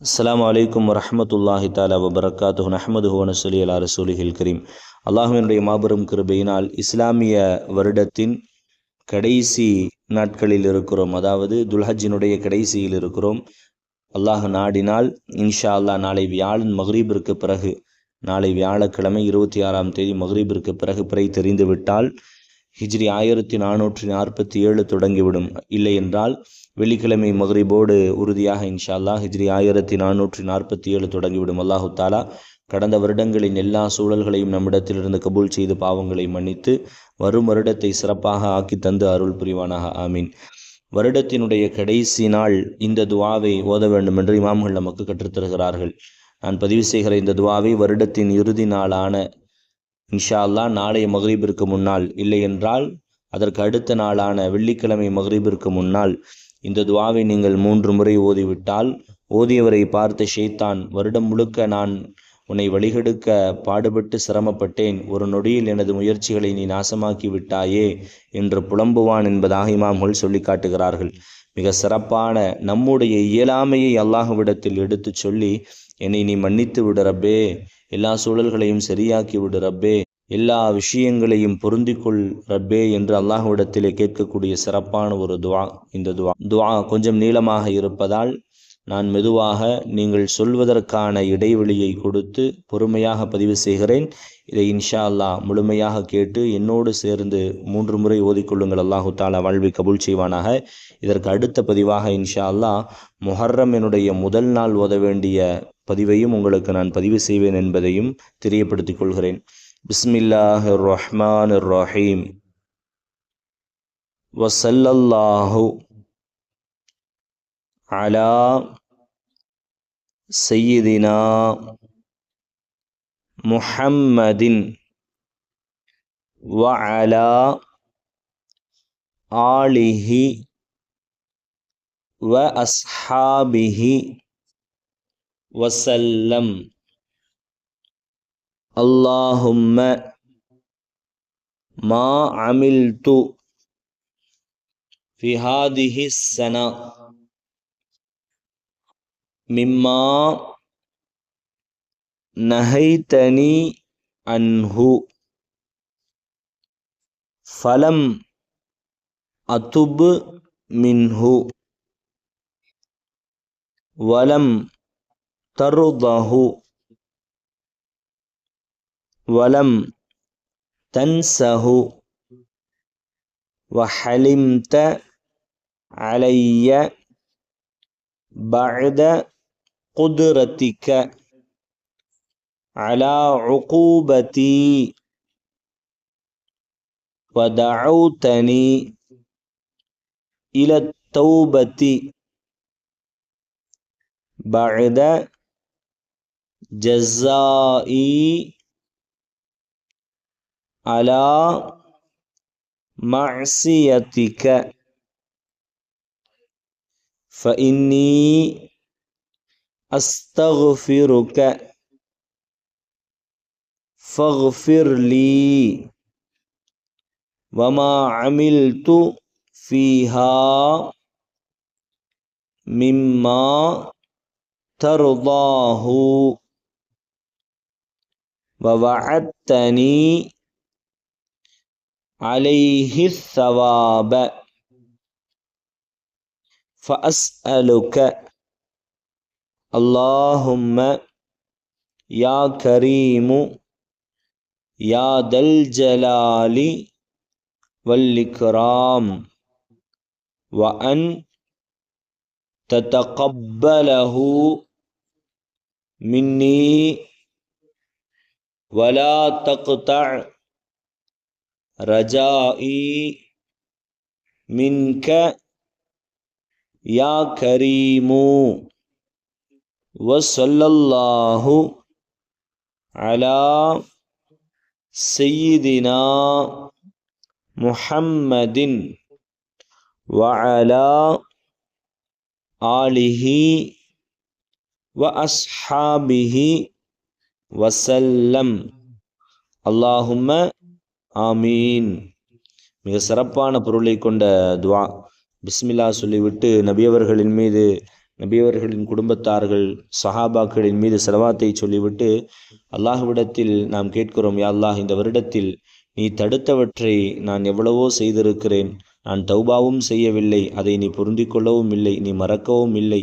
அஸ்லாம் வலைக்கம் வரமத்துல்லாஹி தாலா வபரகாத்து அஹமது ஹோனசொலி அலா ரசூலிஹில் கரீம் அல்லாஹுவினுடைய மாபெரும் கிருபையினால் இஸ்லாமிய வருடத்தின் கடைசி நாட்களில் இருக்கிறோம் அதாவது துல்ஹஜினுடைய கடைசியில் இருக்கிறோம் அல்லாஹ் நாடினால் இன்ஷா அல்லாஹ் நாளை வியாழன் மஹ்ரீபிற்கு பிறகு நாளை வியாழக்கிழமை இருபத்தி ஆறாம் தேதி மஹ்ரீபிற்கு பிறகு பிறை தெரிந்துவிட்டால் ஹிஜ்ரி ஆயிரத்தி நானூற்றி நாற்பத்தி ஏழு தொடங்கிவிடும். இல்லை என்றால் வெள்ளிக்கிழமை மகரிபோடு உறுதியாக இன்ஷா அல்லாஹ் ஹிஜ்ரி ஆயிரத்தி நானூற்றி நாற்பத்தி ஏழு தொடங்கிவிடும். அல்லாஹு தாலா கடந்த வருடங்களின் எல்லா சூழல்களையும் நம்மிடத்திலிருந்து கபூல் செய்து பாவங்களை மன்னித்து வரும் வருடத்தை சிறப்பாக ஆக்கி தந்து அருள் புரிவானாக. ஆமீன். வருடத்தினுடைய கடைசி நாள் இந்த துவாவை ஓத வேண்டும் என்று இமாம்கள் நமக்கு கற்றுத்தருகிறார்கள். நான் பதிவு செய்கிற இந்த துவாவை வருடத்தின் இறுதி நாளான இன்ஷா அல்லாஹ் நாளைய மகரீபிற்கு முன்னால். இல்லை என்றால் அதற்கு அடுத்த நாளான வெள்ளிக்கிழமை மகரீபிற்கு முன்னால். இந்த துவாவை நீங்கள் மூன்று முறை ஓதிவிட்டால் ஓதியவரை பார்த்த ஷெய்தான் வருடம் முழுக்க நான் உன்னை வழிகெடுக்க பாடுபட்டு சிரமப்பட்டேன். ஒரு நொடியில் எனது முயற்சிகளை நீ நாசமாக்கி விட்டாயே என்று புலம்புவான் என்பதாக இமாம்கள் சொல்லி காட்டுகிறார்கள். மிக சிறப்பான நம்முடைய இயலாமையை அல்லாஹுவிடத்தில் எடுத்துச் சொல்லி என்னை நீ மன்னித்து விடுறப்பே எல்லா சூழல்களையும் சரியாக்கி விடு ரப்பே. எல்லா விஷயங்களையும் பொருந்திக்கொள் ரப்பே என்று அல்லாஹ்விடத்திலே கேட்கக்கூடிய சிறப்பான ஒரு துவா இந்த துவா. துவா கொஞ்சம் நீளமாக இருப்பதால் நான் மெதுவாக நீங்கள் சொல்வதற்கான இடைவெளியை கொடுத்து பொறுமையாக பதிவு செய்கிறேன். இதை இன்ஷா அல்லாஹ் முழுமையாக கேட்டு என்னோடு சேர்ந்து மூன்று முறை ஓதிக்கொள்ளுங்கள் அல்லாஹு தாலா வாழ்வை கபூல் செய்வானாக. இதற்கு அடுத்த பதிவாக இன்ஷா அல்லாஹ் முஹர்ரம் என்னுடைய முதல் நாள் ஓத வேண்டிய பதிவையும் உங்களுக்கு நான் பதிவு செய்வேன் என்பதையும் தெரியப்படுத்திக் கொள்கிறேன் பிஸ்மில்லாஹ் ரஹ்மான் ரஹீம் வசல்லல்லாஹு அலா செய்யிதினா முஹம்மதின் வஅலா ஆலிஹி வ அஸ்ஹாபிஹி وسلم. اللهم ما عملت في هذه السنة مما نهيتني عنه. فلم أتب منه. ولم ترضه. ولم تنسه. وحلمت علي بعد قدرتك على عقوبتي. ودعوتني إلى التوبة بعد جزائي على معصيتك. فإني أستغفرك. فاغفر لي وما عملت فيها مما ترضاه. ووعدتني عليه الثواب. فأسألك اللهم يا كريم يا ذا الجلال والإكرام وأن تتقبله مني ولا تقطع رجائي منك يا كريم. وصلى الله على سيدنا محمد وعلى آله وأصحابه வசல்லம். அல்லாஹும ஆமீன். மிக சிறப்பான பொருளை கொண்ட துவா. பிஸ்மில்லா சொல்லிவிட்டு நபியவர்களின் மீது நபியவர்களின் குடும்பத்தார்கள் சஹாபாக்களின் மீது செலவாத்தை சொல்லிவிட்டு அல்லாஹ்விடத்தில் நாம் கேட்கிறோம் யா அல்லாஹ் இந்த வருடத்தில் நீ தடுத்தவற்றை நான் எவ்வளவோ செய்திருக்கிறேன். நான் தௌபாவும் செய்யவில்லை. அதை நீ பொருந்திக் கொள்ளவும் இல்லை. நீ மறக்கவும் இல்லை.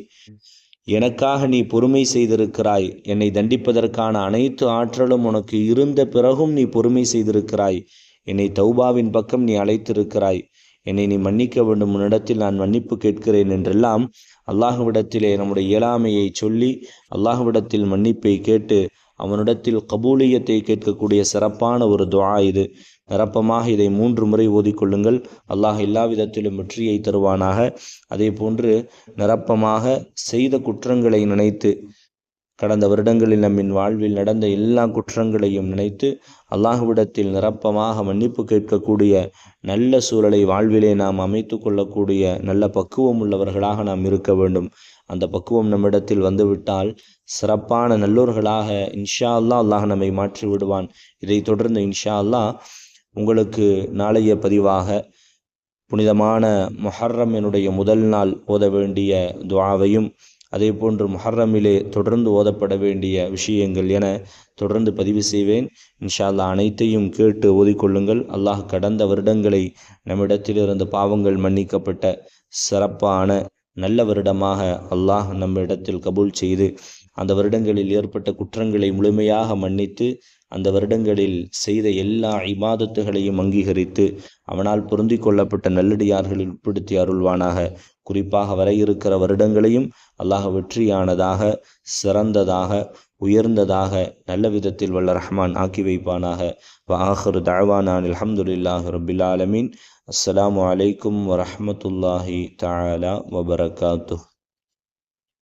எனக்காக நீ பொறுமை செய்திருக்கிறாய். என்னை தண்டிப்பதற்கான அனைத்து ஆற்றலும் உனக்கு இருந்த பிறகும் நீ பொறுமை செய்திருக்கிறாய். என்னை தௌபாவின் பக்கம் நீ அழைத்திருக்கிறாய். என்னை நீ மன்னிக்க வேண்டும். உன்னிடத்தில் நான் மன்னிப்பு கேட்கிறேன் என்றெல்லாம் அல்லாஹுவிடத்திலே நம்முடைய இயலாமையை சொல்லி அல்லாஹுவிடத்தில் மன்னிப்பை கேட்டு அவனிடத்தில் கபூலியத்தை கேட்கக்கூடிய சிறப்பான ஒரு துவா இது. நிரப்பமாக இதை மூன்று முறை ஓதிக்கொள்ளுங்கள். அல்லாஹ் எல்லா விதத்திலும் வெற்றியை தருவானாக. அதே போன்று நிரப்பமாக செய்த குற்றங்களை நினைத்து கடந்த வருடங்களில் நம்மின் வாழ்வில் நடந்த எல்லா குற்றங்களையும் நினைத்து அல்லாஹுவிடத்தில் நிரப்பமாக மன்னிப்பு கேட்கக்கூடிய நல்ல சூழலை வாழ்விலே நாம் அமைத்து கொள்ளக்கூடிய நல்ல பக்குவம் உள்ளவர்களாக நாம் இருக்க வேண்டும். அந்த பக்குவம் நம்மிடத்தில் வந்துவிட்டால் சிறப்பான நல்லோர்களாக இன்ஷா அல்லா அல்லாஹ் நம்மை மாற்றி விடுவான் இதை தொடர்ந்து இன்ஷா அல்லாஹ் உங்களுக்கு நாளைய பதிவாக புனிதமான மொஹர்ரம் என்னுடைய முதல் நாள் ஓத வேண்டிய துவாவையும் அதே போன்று மொஹர்ரமிலே தொடர்ந்து ஓதப்பட வேண்டிய விஷயங்கள் என தொடர்ந்து பதிவு செய்வேன். இன்ஷா அல்லாஹ் அனைத்தையும் கேட்டு ஓதிக்கொள்ளுங்கள். அல்லாஹ் கடந்த வருடங்களை நம்மிடத்திலிருந்து பாவங்கள் மன்னிக்கப்பட்ட சிறப்பான நல்ல வருடமாக அல்லாஹ் நம்மிடத்தில் கபூல் செய்து அந்த வருடங்களில் ஏற்பட்ட குற்றங்களை முழுமையாக மன்னித்து அந்த வருடங்களில் செய்த எல்லா இபாதத்துகளையும் அங்கீகரித்து அவனால் பொருந்தி கொள்ளப்பட்ட நல்லடியார்களில் உட்படுத்தி அருள்வானாக. குறிப்பாக வர இருக்கிற வருடங்களையும் அல்லாஹ் வெற்றியானதாக சிறந்ததாக உயர்ந்ததாக நல்ல விதத்தில் வல்ல ரஹ்மான் ஆக்கி வைப்பானாக. வாஹரு தாழ்வானான் அலமதுல்லாஹ் ரபில் ஆலமீன். அஸ்ஸலாமு அலைக்கும் வரஹமத்துல்லாஹி தஆலா